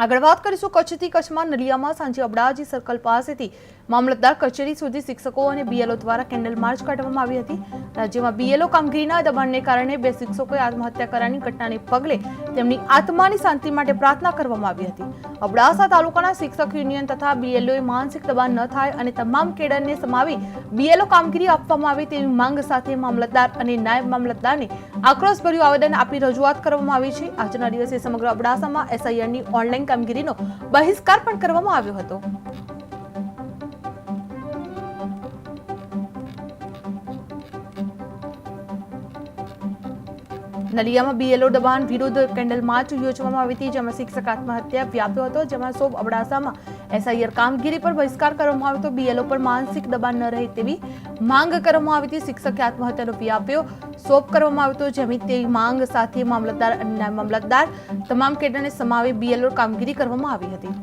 આગળ વાત કરીશું કચ્છથી કચ્છમાં નલિયામાં સાંજે અબડાજી સર્કલ પાસેથી મામલતદાર કચેરી સુધી શિક્ષકો અને બીએલઓ દ્વારા કેન્ડલ માર્ચ કાઢવામાં આવી હતી. રાજ્યમાં બીએલઓ કામગીરીના દબાણને કારણે બે શિક્ષકોએ આત્મહત્યા કરવાની ઘટનાને પગલે તેમની આત્માની શાંતિ માટે પ્રાર્થના કરવામાં આવી હતી. અબડાસા તાલુકાના શિક્ષક યુનિયન તથા બીએલઓએ માનસિક દબાણ ન થાય અને તમામ કેડરને સમાવી બીએલઓ કામગીરી આપવામાં આવે તેવી માંગ સાથે મામલતદાર અને નાયબ મામલતદારને આક્રોશભર્યું આવેદન આપી રજૂઆત કરવામાં આવી છે. આજના દિવસે સમગ્ર અબડાસામાં એસઆઈઆરની ઓનલાઈન કામગીરીનો બહિષ્કાર પણ કરવામાં આવ્યો હતો. નલિયામાં બીએલઓ દબાણ વિરુદ્ધ કેન્ડલ માર્ચ યોજવામાં આવી હતી, જેમાં શિક્ષક આત્મહત્યા વ્યાપ્યો હતો, જેમાં સોબ અબડાસામાં એસઆઈઆર કામગીરી પર બહિષ્કાર કરવામાં આવ્યો હતો બીએલઓ પર માનસિક દબાણ ન રહે તેવી માંગ કરવામાં આવી હતી. શિક્ષકે આત્મહત્યાનો આપ્યો, સોપ કરવામાં આવ્યો હતો જેમી તેવી માંગ સાથે મામલતદાર મામલતદાર તમામ કેડરને સમાવી બીએલઓ કામગીરી કરવામાં આવી હતી.